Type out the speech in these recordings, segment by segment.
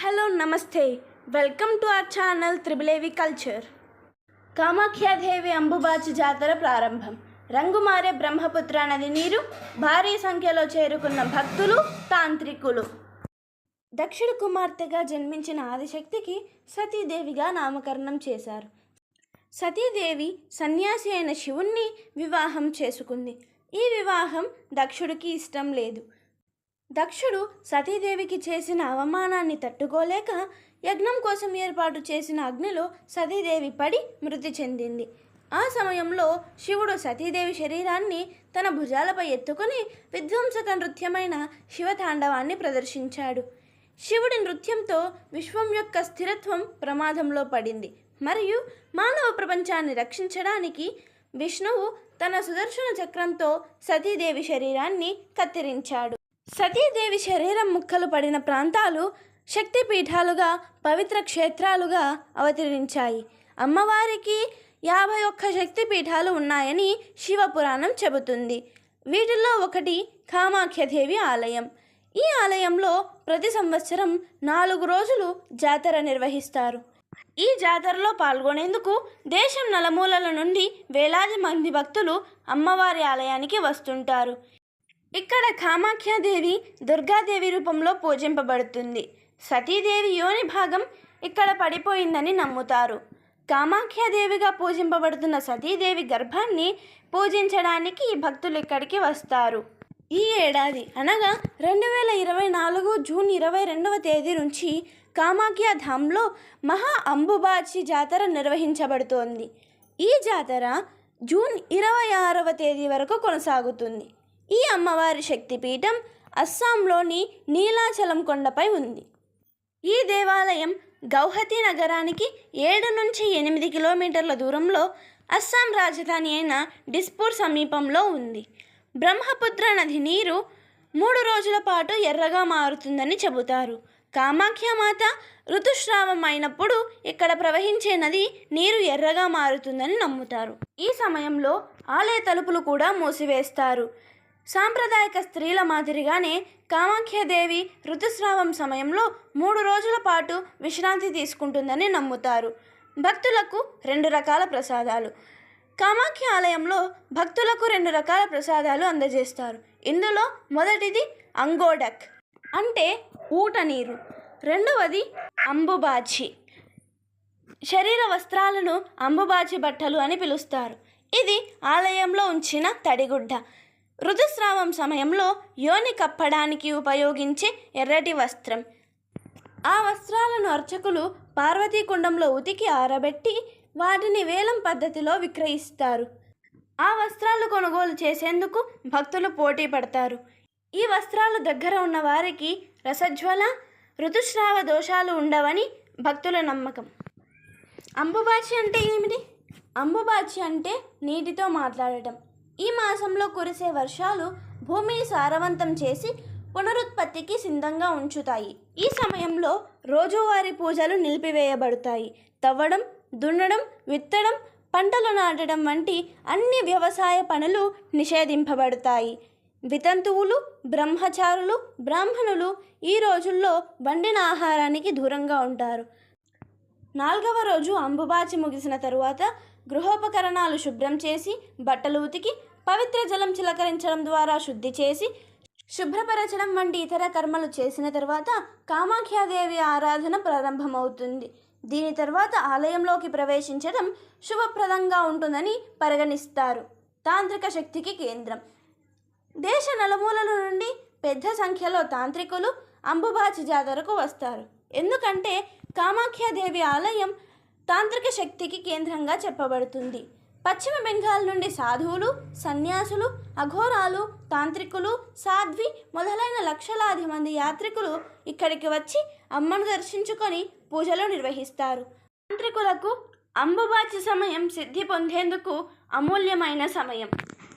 Hello నమస్తే. Welcome to our channel triple V culture. Kamakhyadevi Ambubachi జాతర ప్రారంభం. రంగుమారే బ్రహ్మపుత్ర నది నీరు భారీ సంఖ్యలో చేరుకున్న భక్తులు తాంత్రికులు. దక్షిణ కుమార్తెగా జన్మించిన ఆదిశక్తికి సతీదేవిగా నామకరణం చేశారు. సతీదేవి సన్యాసి అయిన శివుణ్ణి వివాహం చేసుకుంది. ఈ వివాహం దక్షుడికి ఇష్టం లేదు. దక్షుడు సతీదేవికి చేసిన అవమానాన్ని తట్టుకోలేక యజ్ఞం కోసం ఏర్పాటు చేసిన అగ్నిలో సతీదేవి పడి మృతి చెందింది. ఆ సమయంలో శివుడు సతీదేవి శరీరాన్ని తన భుజాలపై ఎత్తుకొని విధ్వంసక నృత్యమైన శివతాండవాన్ని ప్రదర్శించాడు. శివుడి నృత్యంతో విశ్వం యొక్క స్థిరత్వం ప్రమాదంలో పడింది. మరియు మానవ ప్రపంచాన్ని రక్షించడానికి విష్ణువు తన సుదర్శన చక్రంతో సతీదేవి శరీరాన్ని కత్తిరించాడు. సతీదేవి శరీరం ముక్కలు పడిన ప్రాంతాలు శక్తిపీఠాలుగా పవిత్ర క్షేత్రాలుగా అవతరించాయి. అమ్మవారికి యాభై ఒక్క శక్తిపీఠాలు ఉన్నాయని శివపురాణం చెబుతుంది. వీటిల్లో ఒకటి కామాఖ్యదేవి ఆలయం. ఈ ఆలయంలో ప్రతి సంవత్సరం నాలుగు రోజులు జాతర నిర్వహిస్తారు. ఈ జాతరలో పాల్గొనేందుకు దేశం నలుమూలల నుండి వేలాది మంది భక్తులు అమ్మవారి ఆలయానికి వస్తుంటారు. ఇక్కడ కామాఖ్యాదేవి దుర్గాదేవి రూపంలో పూజింపబడుతుంది. సతీదేవి యోని భాగం ఇక్కడ పడిపోయిందని నమ్ముతారు. కామాఖ్యాదేవిగా పూజింపబడుతున్న సతీదేవి గర్భాన్ని పూజించడానికి ఈ భక్తులు ఇక్కడికి వస్తారు. ఈ ఏడాది అనగా రెండు వేల ఇరవై నాలుగు జూన్ ఇరవై రెండవ తేదీ నుంచి కామాఖ్య ధామ్లో మహా అంబుబాచి జాతర నిర్వహించబడుతోంది. ఈ జాతర జూన్ ఇరవై ఆరవ తేదీ వరకు కొనసాగుతుంది. ఈ అమ్మవారి శక్తిపీఠం అస్సాంలోని నీలాచలం కొండపై ఉంది. ఈ దేవాలయం గౌహతి నగరానికి ఏడు నుంచి ఎనిమిది కిలోమీటర్ల దూరంలో అస్సాం రాజధాని అయిన డిస్పూర్ సమీపంలో ఉంది. బ్రహ్మపుత్ర నది నీరు మూడు రోజుల పాటు ఎర్రగా మారుతుందని చెబుతారు. కామాఖ్యమాత ఋతుస్రావం అయినప్పుడు ఇక్కడ ప్రవహించే నది నీరు ఎర్రగా మారుతుందని నమ్ముతారు. ఈ సమయంలో ఆలయ తలుపులు కూడా మూసివేస్తారు. సాంప్రదాయక స్త్రీల మాదిరిగానే కామాఖ్యదేవి ఋతుస్రావం సమయంలో మూడు రోజుల పాటు విశ్రాంతి తీసుకుంటుందని నమ్ముతారు. భక్తులకు రెండు రకాల ప్రసాదాలు. కామాఖ్య ఆలయంలో భక్తులకు రెండు రకాల ప్రసాదాలు అందజేస్తారు. ఇందులో మొదటిది అంగోడక్ అంటే ఊట నీరు. రెండవది అంబుబాచి. శరీర వస్త్రాలను అంబుబాచి బట్టలు అని పిలుస్తారు. ఇది ఆలయంలో ఉంచిన తడిగుడ్డ. ఋతుస్రావం సమయంలో యోని కప్పడానికి ఉపయోగించే ఎర్రటి వస్త్రం. ఆ వస్త్రాలను అర్చకులు పార్వతీకుండంలో ఉతికి ఆరబెట్టి వాటిని వేలం పద్ధతిలో విక్రయిస్తారు. ఆ వస్త్రాలు కొనుగోలు చేసేందుకు భక్తులు పోటీ పడతారు. ఈ వస్త్రాలు దగ్గర ఉన్న వారికి రసజ్వల ఋతుస్రావ దోషాలు ఉండవని భక్తుల నమ్మకం. అంబుబాచి అంటే ఏమిటి? అంబుబాచి అంటే నీటితో మాట్లాడటం. ఈ మాసంలో కురిసే వర్షాలు భూమిని సారవంతం చేసి పునరుత్పత్తికి సిద్ధంగా ఉంచుతాయి. ఈ సమయంలో రోజువారీ పూజలు నిలిపివేయబడతాయి. తవ్వడం దున్నడం విత్తడం పంటలు నాటడం వంటి అన్ని వ్యవసాయ పనులు నిషేధింపబడతాయి. వితంతువులు బ్రహ్మచారులు బ్రాహ్మణులు ఈ రోజుల్లో వండిన ఆహారానికి దూరంగా ఉంటారు. నాలుగవ రోజు అంబుబాచి ముగిసిన తరువాత గృహోపకరణాలు శుభ్రం చేసి బట్టలు ఉతికి పవిత్ర జలం చిలకరించడం ద్వారా శుద్ధి చేసి శుభ్రపరచడం వంటి ఇతర కర్మలు చేసిన తర్వాత కామాఖ్యాదేవి ఆరాధన ప్రారంభమవుతుంది. దీని తర్వాత ఆలయంలోకి ప్రవేశించడం శుభప్రదంగా ఉంటుందని పరిగణిస్తారు. తాంత్రిక శక్తికి కేంద్రం. దేశ నలుమూలల నుండి పెద్ద సంఖ్యలో తాంత్రికులు అంబుబాచి జాతరకు వస్తారు. ఎందుకంటే కామాఖ్యాదేవి ఆలయం తాంత్రిక శక్తికి కేంద్రంగా చెప్పబడుతుంది. పశ్చిమ బెంగాల్ నుండి సాధువులు సన్యాసులు అఘోరాలు తాంత్రికులు సాధ్వి మొదలైన లక్షలాది మంది యాత్రికులు ఇక్కడికి వచ్చి అమ్మను దర్శించుకొని పూజలు నిర్వహిస్తారు. తాంత్రికులకు అంబుబాచి సమయం సిద్ధి పొందేందుకు అమూల్యమైన సమయం.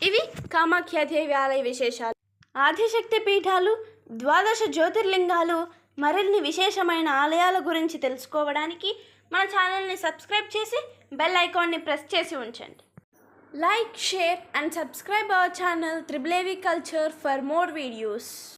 ఇవి కామాఖ్యాదేవి ఆలయ విశేషాలు. ఆదిశక్తి పీఠాలు ద్వాదశ జ్యోతిర్లింగాలు మరిన్ని విశేషమైన ఆలయాల గురించి తెలుసుకోవడానికి మన ఛానల్ని సబ్స్క్రైబ్ చేసి బెల్ ఐకాన్ని ప్రెస్ చేసి ఉంచండి. Like share and subscribe our channel triple V culture for more videos.